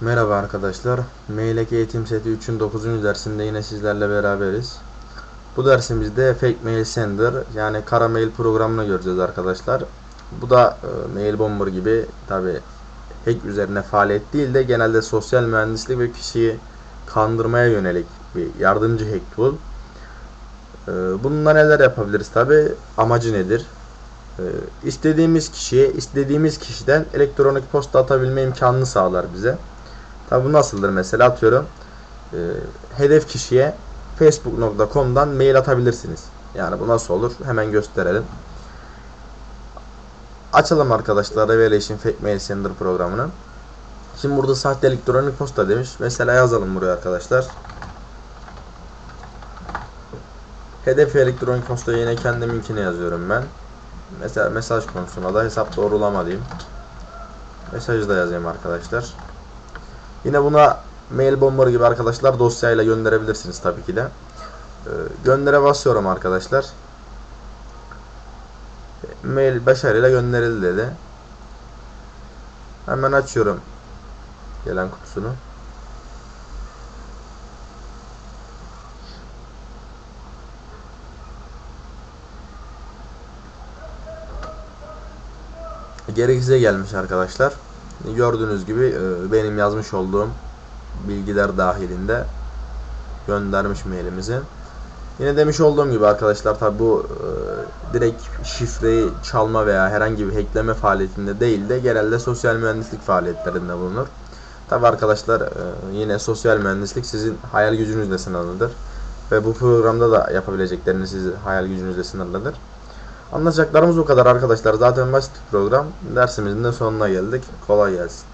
Merhaba arkadaşlar. Mailek eğitim seti 3'ün 9. dersinde yine sizlerle beraberiz. Bu dersimizde Fake Mail Sender yani kara mail programını göreceğiz arkadaşlar. Bu da e, Mail Bomber gibi tabi hack üzerine faaliyet değil de genelde sosyal mühendislik ve kişiyi kandırmaya yönelik bir yardımcı hack tool. E, bununla neler yapabiliriz tabi amacı nedir? E, istediğimiz kişiye istediğimiz kişiden elektronik posta atabilme imkanını sağlar bize. Tabi bu nasıldır mesela atıyorum e, hedef kişiye facebook.com'dan mail atabilirsiniz. Yani bu nasıl olur? Hemen gösterelim. Açalım arkadaşlar Revelation Fake Mail Sender programını. Şimdi burada sahte elektronik posta demiş. Mesela yazalım buraya arkadaşlar. Hedef elektronik posta yine kendiminkini yazıyorum ben. Mesela mesaj konusuna da hesap doğrulama diyeyim. Mesajı da yazayım arkadaşlar. Yine buna mail bomber gibi arkadaşlar dosyayla gönderebilirsiniz tabii ki de. Ee, göndere basıyorum arkadaşlar. Mail başarıyla gönderildi dedi. Hemen açıyorum gelen kutusunu. Gereksize gelmiş arkadaşlar. Gördüğünüz gibi e, benim yazmış olduğum bilgiler dahilinde göndermiş mailimizi. Yine demiş olduğum gibi arkadaşlar tabi bu e, direkt şifreyi çalma veya herhangi bir hackleme faaliyetinde değil de genelde sosyal mühendislik faaliyetlerinde bulunur. Tabi arkadaşlar e, yine sosyal mühendislik sizin hayal gücünüzle sınırlıdır. Ve bu programda da yapabilecekleriniz sizin hayal gücünüzle sınırlıdır. Anlatacaklarımız bu kadar arkadaşlar. Zaten basit program. Dersimizin de sonuna geldik. Kolay gelsin.